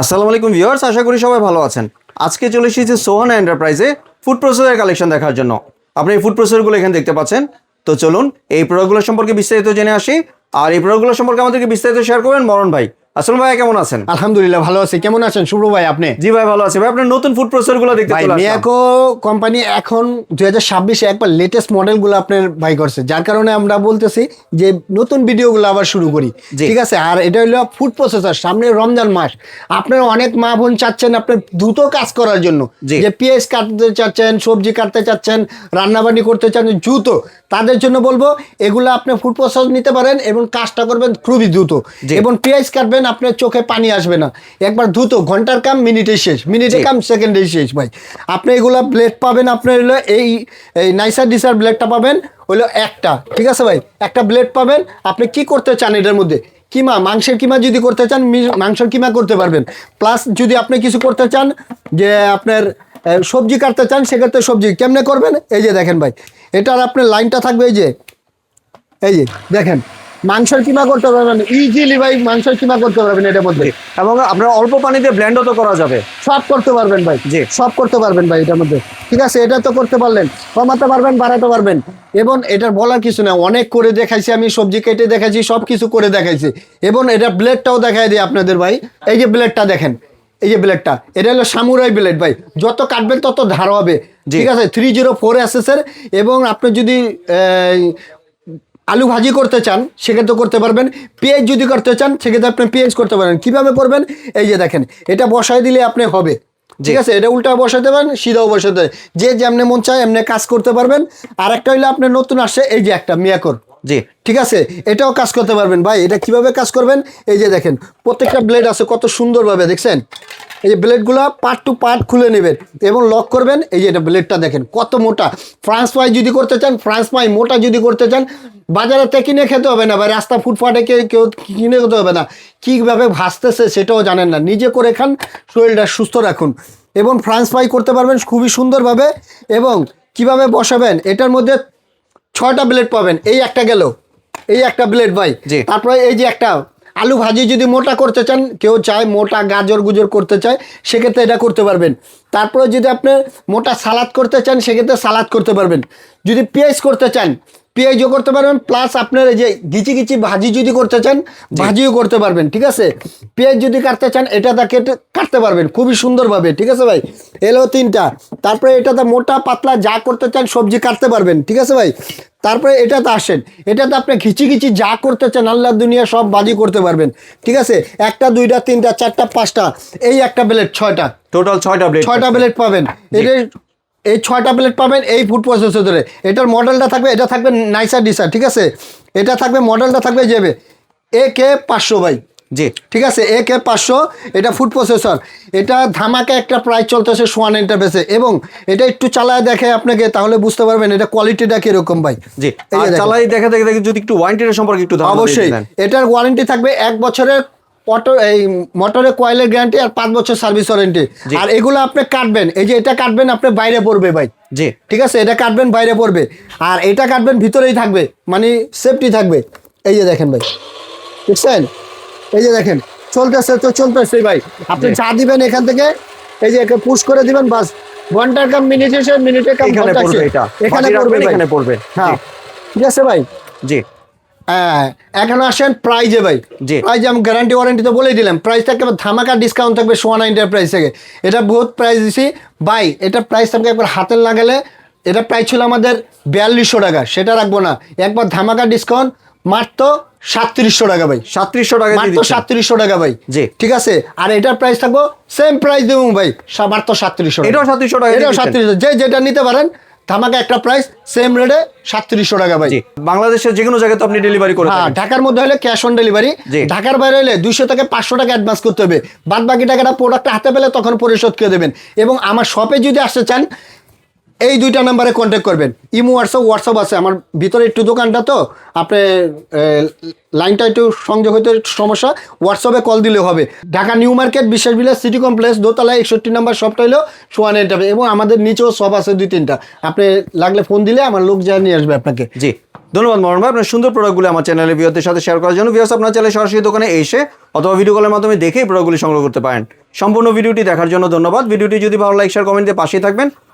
আসসালামু আলাইকুম ভিউয়ার্স, আশা করি সবাই ভালো আছেন। আজকে চলে এসেছি সোহান এন্টারপ্রাইজে ফুড প্রসেসের কালেকশন দেখার জন্য। আপনি এই ফুড প্রসেসরগুলো এখানে দেখতে পাচ্ছেন। তো চলুন এই প্রোডাক্টগুলো সম্পর্কে বিস্তারিত জেনে আসি। আর এই প্রোডাক্টগুলো সম্পর্কে আমাদেরকে বিস্তারিত শেয়ার করবেন মরণ ভাই। আসল ভাই কেমন আছেন? আলহামদুলিল্লাহ ভালো আছি। কেমন আছেন? শুভ্র ভাই আপনি? জি ভাই ভালো আছি। ভাই আপনার নতুন ফুড প্রসেসরগুলো দেখতে ভাই মিয়াকো কোম্পানি এখন দুই হাজার ছাব্বিশে একবার লেটেস্ট মডেলগুলো আপনার বাই করছে। যার কারণে আমরা বলতেছি যে নতুন ভিডিওগুলো আবার শুরু করি। ঠিক আছে? আর এটা হলো ফুড প্রসেসর সামনে রমজান মাস। আপনার অনেক মা বোন চাচ্ছেন আপনার দ্রুত কাজ করার জন্য। যে পেঁয়াজ কাটতে চাচ্ছেন সবজি কাটতে চাচ্ছেন রান্নাবান্নি করতে চাচ্ছেন দ্রুত। তাদের জন্য বলব এগুলো আপনি ফুড প্রসেস নিতে পারেন এবং কাজটা করবেন খুবই দ্রুত। এবং পেঁয়াজ কাটবেন আপনার চোখে পানি আসবে না। একবার দ্রুত ঘণ্টার কাম মিনিটে শেষ। মিনিটে। কাম সেকেন্ডে শেষ ভাই। আপনি এগুলা ব্লেড পাবেন আপনার হলো এই এই নাইসার ডিসার ব্লেডটা পাবেন হলো একটা। ঠিক আছে ভাই? একটা ব্লেড পাবেন আপনি কি করতে চান এটার মধ্যে? কিমা মাংসের কিমা যদি করতে চান মাংসের কিমা করতে পারবেন। প্লাস যদি আপনি কিছু করতে চান যে আপনার সবজি কাটতে চান সেক্ষেত্রে সবজি কেমনে করবেন? এই যে দেখেন ভাই। এটার আপনার লাইনটা থাকবে এই যে এই যে দেখেন। মাংসের কিমা করতে পারবেন ইজিলি ভাই মাংসের কিমা করতে পারবেন এটার মধ্যে। এবং আপনার অল্প পানিতে ব্লেন্ডও তো করা যাবে। সব করতে পারবেন ভাই জি। সব করতে পারবেন ভাই এটার মধ্যে। ঠিক আছে এটা তো করতে পারলেন কমাতে পারবেন বাড়াতে পারবেন। এবং এটার বলার কিছু না অনেক করে দেখাইছি আমি সবজি কেটে দেখাইছি সব কিছু করে দেখাইছি। এবং এটা ব্লেডটাও দেখাই দিই আপনাদের ভাই এই যে ব্লেডটা দেখেন এই যে ব্লেডটা এটা হলো সামুরাই ব্লেড ভাই। যত কাটবেন তত ধার হবে। ঠিক আছে থ্রি জিরো ফোর এসএসের এবং আপনি যদি আলু ভাজি করতে চান সেক্ষেত্রে করতে পারবেন। পেঁয়াজ যদি করতে চান সেক্ষেত্রে আপনি পেঁয়াজ করতে পারেন। কীভাবে করবেন? এই যে দেখেন এটা বসাই দিলে আপনি হবে। ঠিক আছে? এটা উল্টা বসাতে পারেন সিধাও বসাতে পারেন। যে যেমনি মন চায় এমনি কাজ করতে পারবেন। আর একটা হইলে আপনার নতুন আসছে এই যে একটা মিয়াকর। জি। ঠিক আছে? এটাও কাজ করতে পারবেন। ভাই এটা কীভাবে কাজ করবেন? এই যে দেখেন প্রত্যেকটা ব্লেড আছে কত সুন্দরভাবে দেখছেন? এই যে ব্লেডগুলো পার্ট টু পার্ট খুলে নেবেন এবং লক করবেন। এই যে এটা ব্লেডটা দেখেন কত মোটা। ফ্রান্স ফ্রাই যদি করতে চান ফ্রান্স ফ্রাই মোটা যদি করতে চান বাজারে থেকে কিনে খেতে হবে না বা রাস্তা ফুটপাটে কে কেউ কিনে খেতে হবে না। কীভাবে ভাসতেছে সেটাও জানেন না। নিজে করে খান শরীরটা সুস্থ রাখুন। এবং ফ্রান্স ফ্রাই করতে পারবেন খুবই সুন্দরভাবে এবং কীভাবে বসাবেন এটার মধ্যে ছয়টা ব্লেড পাবেন। এই একটা গেল। এই একটা ব্লেড ভাই। তারপরে এই যে একটা আলু ভাজি যদি মোটা করতে চান, কেউ চায় মোটা গাজর গুজর করতে চায়, সেক্ষেত্রে এটা করতে পারবেন। তারপরে যদি আপনি মোটা সালাদ করতে চান, সেক্ষেত্রে সালাদ করতে পারবেন। যদি পেঁয়াজ করতে চান পেঁয়াজও করতে পারবেন প্লাস আপনার এই যে গিচি গিচি ভাজি যদি করতে চান ভাজিও করতে পারবেন ঠিক আছে? পেঁয়াজ যদি কাটতে চান এটাতে কেটে কাটতে পারবেন খুবই সুন্দরভাবে ঠিক আছে ভাই? এলো তিনটা তারপরে এটা এটাতে মোটা পাতলা যা করতে চান সবজি কাটতে পারবেন ঠিক আছে ভাই? তারপরে এটাতে আসেন এটাতে আপনি ঘিচি ঘিচি যা করতে চান আল্লাহ দুনিয়া সব বাজি করতে পারবেন ঠিক আছে? একটা দুইটা তিনটা চারটা পাঁচটা এই একটা ব্লেড ছয়টা। টোটাল ছয়টা ব্লেড ছয়টা ব্লেড পাবেন এটার এই ছয়টা প্লেট পাবেন এই ফুড প্রসেসরে এটার মডেলটা থাকবে এটা থাকবে নাইসা ডিসা ঠিক আছে? এটা থাকবে মডেলটা থাকবে যাবে এ কে পাঁচশো বাই জি। ঠিক আছে? এ কে পাঁচশো এটা ফুড প্রসেসর এটা ধামাকা একটা প্রাইস চলতেছে সোয়ান ইন্টারভেসে এবং এটা একটু চালায় দেখে আপনাকে তাহলে বুঝতে পারবেন এটা কোয়ালিটিটা কীরকম ভাই। জি। চালাই দেখা দেখে দেখে যদি একটু ওয়ারেন্টির সম্পর্কে একটু অবশ্যই এটার ওয়ারেন্টি থাকবে এক বছরের অটো এই মোটরের কয়েলের গ্যারান্টি আর পাঁচ বছর সার্ভিস ওয়ারেন্টি আর এগুলো আপনি কাটবেন এই যে এটা কাটবেন আপনি বাইরে পড়বে ভাই। জি। ঠিক আছে? এটা কাটবেন বাইরে পড়বে। আর এটা কাটবেন ভিতরেই থাকবে মানে সেফটি থাকবে। এই যে দেখেন ভাই। বুঝছেন এই যে দেখেন চলতেছে তো চলতেছে ভাই। আপনি। যা দিবেন এখান থেকে এই যে একে পুশ করে দিবেন বাস। ঘণ্টার কাম মিনিট শেষে মিনিটের কাম এখানে ঘণ্টা পড়বে এটা। এখানে পড়বে এখানে পড়বে। হ্যাঁ। ঠিক আছে ভাই? জি। হ্যাঁ এখন আসেন প্রাইজে ভাই। জি। প্রাইজে আমি গ্যারান্টি ওয়ারেন্টি তো বলেই দিলাম। প্রাইস থাকবে ডিসকাউন্ট থাকবে সোয়ানা থেকে। এটা বহুত প্রাইস দিছি। বাই এটা প্রাইস থাকবে একবার হাতের লাগালে এটা প্রাইস ছিল আমাদের বিয়াল্লিশশো টাকা সেটা রাখব না। একবার ধামাকা ডিসকাউন্ট মাত্র সাতত্রিশশো টাকা ভাই। সাতত্রিশশো টাকা মাত্র সাতত্রিশশো টাকা ভাই। জি। ঠিক আছে? আর এটার প্রাইস থাকব সেম প্রাইস দেবো ভাই মাত্র সাতত্রিশশো এটাও 3700 টাকা এটাও। সাতত্রিশশো যে যেটা নিতে পারেন ধামাকা একটা প্রাইস সেম রেটে সাতত্রিশশো টাকা ভাই। জি। বাংলাদেশের যে কোনো জায়গায় তো আপনি ডেলিভারি করে হ্যাঁ ঢাকার মধ্যে হলে ক্যাশ অন ডেলিভারি। ঢাকার বাইরে হলে দুইশো থেকে পাঁচশো টাকা অ্যাডভান্স করতে হবে। বাদ বাকি টাকাটা প্রোডাক্টটা হাতে পেলে তখন পরিশোধ করে দেবেন। এবং আমার শপে যদি আসতে চান এই দুইটা নাম্বারে কন্ট্যাক্ট করবেন। ইমো হোয়াটসঅ্যাপ হোয়াটসঅ্যাপ আছে। আমার ভিতরে একটু দোকানটা তো, আপনি লাইনটা একটু সংযোগ হইতে সমস্যা হোয়াটসঅ্যাপে কল দিলে হবে। ঢাকা নিউ মার্কেট, বিশ্বাস বিলাস সিটি কমপ্লেক্স, দোতলা একষট্টি নাম্বার শপটা হলো সোয়ান এন্টারপ্রাইজ এবং আমাদের নিচেও সব আছে দুই, তিনটা। আপনি লাগলে ফোন দিলে আমার লোক যা নিয়ে আসবে আপনাকে। জি। ধন্যবাদ মরণ ভাই। আপনার সুন্দর প্রোডাক্টগুলো আমার চ্যানেলের ভিউয়ারদের সাথে শেয়ার করার জন্য। ভিউয়ার্স আপনার চ্যানেলে সরাসরি দোকানে এসে অথবা ভিডিও কলের মাধ্যমে দেখেই প্রোডাক্টগুলি সংগ্রহ করতে পারেন। সম্পূর্ণ ভিডিওটি দেখার জন্য ধন্যবাদ। ভিডিওটি যদি ভালো লাইক শেয়ার কমেন্ট পাশেই থাকবেন।